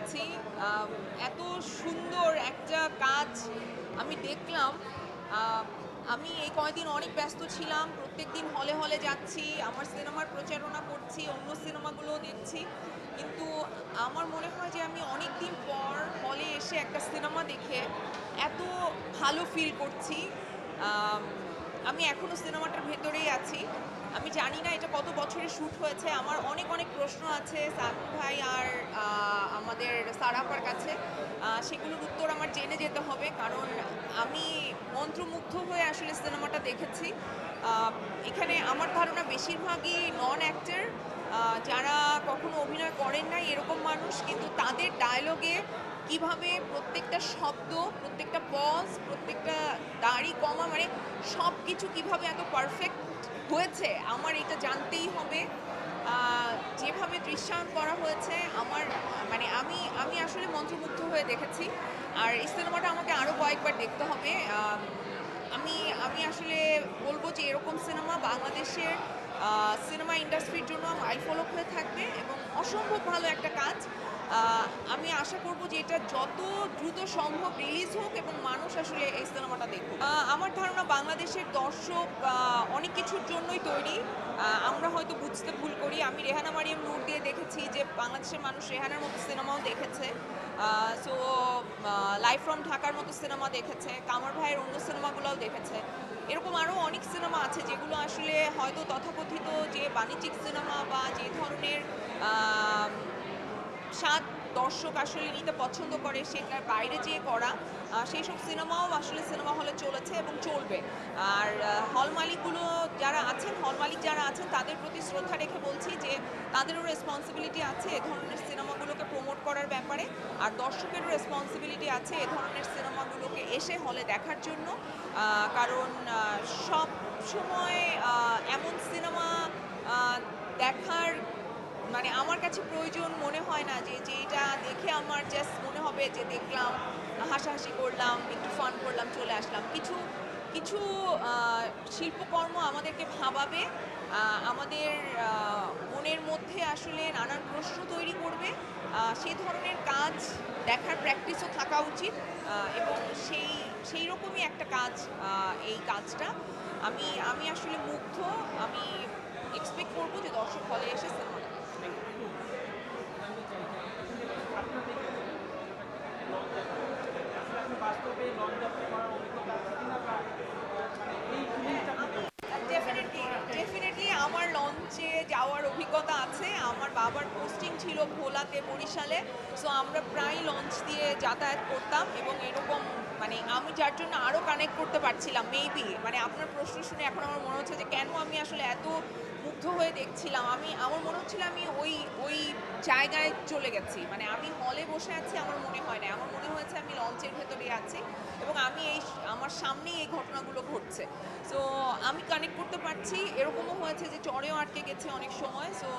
আছি এত সুন্দর একটা কাজ আমি দেখলাম। আমি এই কয়দিন অনেক ব্যস্ত ছিলাম, প্রত্যেক দিন হলে হলে যাচ্ছি, আমার সিনেমার প্রচারণা করছি, অন্য সিনেমাগুলোও দেখছি। কিন্তু আমার মনে হয় যে আমি অনেক দিন পর হলে এসে একটা সিনেমা দেখে এত ভালো ফিল করছি। আমি এখনও সিনেমাটার ভেতরেই আছি। আমি জানি না এটা কত বছরের শ্যুট হয়েছে। আমার অনেক অনেক প্রশ্ন আছে সালমান ভাই আর আমাদের সারাপার কাছে। সেগুলোর উত্তর আমার জেনে যেতে হবে কারণ আমি মন্ত্রমুগ্ধ হয়ে আসলে সিনেমাটা দেখেছি। এখানে আমার ধারণা বেশিরভাগই নন অ্যাক্টার যারা কখনো অভিনয় করেন নাই এরকম মানুষ, কিন্তু তাদের ডায়লগে কীভাবে প্রত্যেকটা শব্দ, প্রত্যেকটা পজ প্রত্যেকটা দাড়ি কমা মানে সব কিছু কীভাবে এত পারফেক্ট হয়েছে, আমার এটা জানতেই হবে। যেভাবে দৃশ্যায়ন করা হয়েছে, আমার মানে আমি আমি আসলে মন্ত্রমুগ্ধ হয়ে দেখেছি। আর এই সিনেমাটা আমাকে আরও কয়েকবার দেখতে হবে। আমি আমি আসলে বলব যে এরকম সিনেমা বাংলাদেশের সিনেমা ইন্ডাস্ট্রির জন্য মাইলফলক হয়ে থাকবে এবং অসম্ভব ভালো একটা কাজ। আমি আশা করব যে এটা যত দ্রুত সম্ভব রিলিজ হোক এবং মানুষ আসলে এই সিনেমাটা দেখুক। আমার ধারণা বাংলাদেশের দর্শক অনেক কিছুর জন্যই তৈরি। আমরা হয়তো বুঝতে ভুল করি। আমি রেহানা মারিয়াম নূর দিয়ে দেখেছি যে বাংলাদেশের মানুষ রেহানার মতো সিনেমাও দেখেছে। সো লাইফ ফ্রম ঢাকার মতো সিনেমা দেখেছে। কামার ভাইয়ের অন্য সিনেমাগুলোও দেখেছে। এরকম আরও অনেক সিনেমা আছে যেগুলো আসলে হয়তো তথাকথিত যে বাণিজ্যিক সিনেমা বা যে ধরনের স্বাদ দর্শক আসলে নিতে পছন্দ করে সেটার বাইরে যেয়ে করা সেই সব সিনেমাও আসলে সিনেমা হলে চলেছে এবং চলবে। আর হল মালিকগুলো যারা আছেন, হল মালিক যারা আছেন, তাদের প্রতি শ্রদ্ধা রেখে বলছি যে তাদেরও রেসপন্সিবিলিটি আছে এ ধরনের সিনেমাগুলোকে প্রমোট করার ব্যাপারে। আর দর্শকেরও রেসপন্সিবিলিটি আছে এ ধরনের সিনেমাগুলোকে এসে হলে দেখার জন্য। কারণ সব সময় এমন সিনেমা দেখার মানে আমার কাছে প্রয়োজন মনে হয় না যে যেটা দেখে আমার জাস্ট মনে হবে যে দেখলাম, হাসাহাসি করলাম, একটু ফান করলাম, চলে আসলাম। কিছু কিছু শিল্পকর্ম আমাদেরকে ভাবাবে আমাদের মনের মধ্যে আসলে নানান প্রশ্ন তৈরি করবে সেই ধরনের কাজ দেখার প্র্যাকটিসও থাকা উচিত এবং সেই সেই রকমই একটা কাজ এই কাজটা। আমি আমি আসলে মুগ্ধ, আমি এক্সপেক্ট করব যে দর্শক হলে এসে সিনেমা দেখবে। বাস্তবে লঞ্চ যাত্রা করার অভিজ্ঞতা আছে কিনা বা মানে এই ফিলিংটা ডেফিনেটলি ডেফিনেটলি আমার লঞ্চে যাওয়ার অভিজ্ঞতা আছে, আমার বাবার পোস্টিং ছিল ভোলাতে, বরিশালে সো আমরা প্রায় লঞ্চ দিয়ে যাতায়াত করতাম এবং এরকম মানে আমি যার জন্য আরও কানেক্ট করতে পারছিলাম মেবি মানে আপনার প্রশ্ন শুনে এখন আমার মনে হচ্ছে যে কেন আমি আসলে এত মুগ্ধ হয়ে দেখছিলাম, আমি, আমার মনে হচ্ছিল আমি ওই ওই জায়গায় চলে গেছি মানে আমি হলে বসে আছি, আমার মনে হয় না আমার মনে আমি লঞ্চের ভেতরে আছি এবং আমি এই আমার সামনেই এই ঘটনাগুলো ঘটছে। সো আমি কানেক্ট করতে পারছি, এরকমও হয়েছে যে চড়েও আটকে গেছে অনেক সময় সো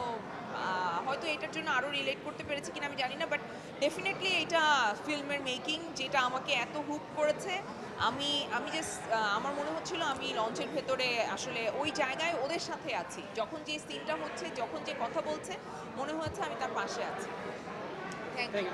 হয়তো এটার জন্য আরও রিলেট করতে পেরেছি কিনা আমি জানি না বাট ডেফিনেটলি এটা ফিল্মের মেকিং যেটা আমাকে এত হুক করেছে। আমি আমি যে আমার মনে হচ্ছিল আমি লঞ্চের ভেতরে আসলে ওই জায়গায় ওদের সাথে আছি। যখন যে সিনটা হচ্ছে, যখন যে কথা বলছে, মনে হচ্ছে আমি তার পাশে আছি। Thank you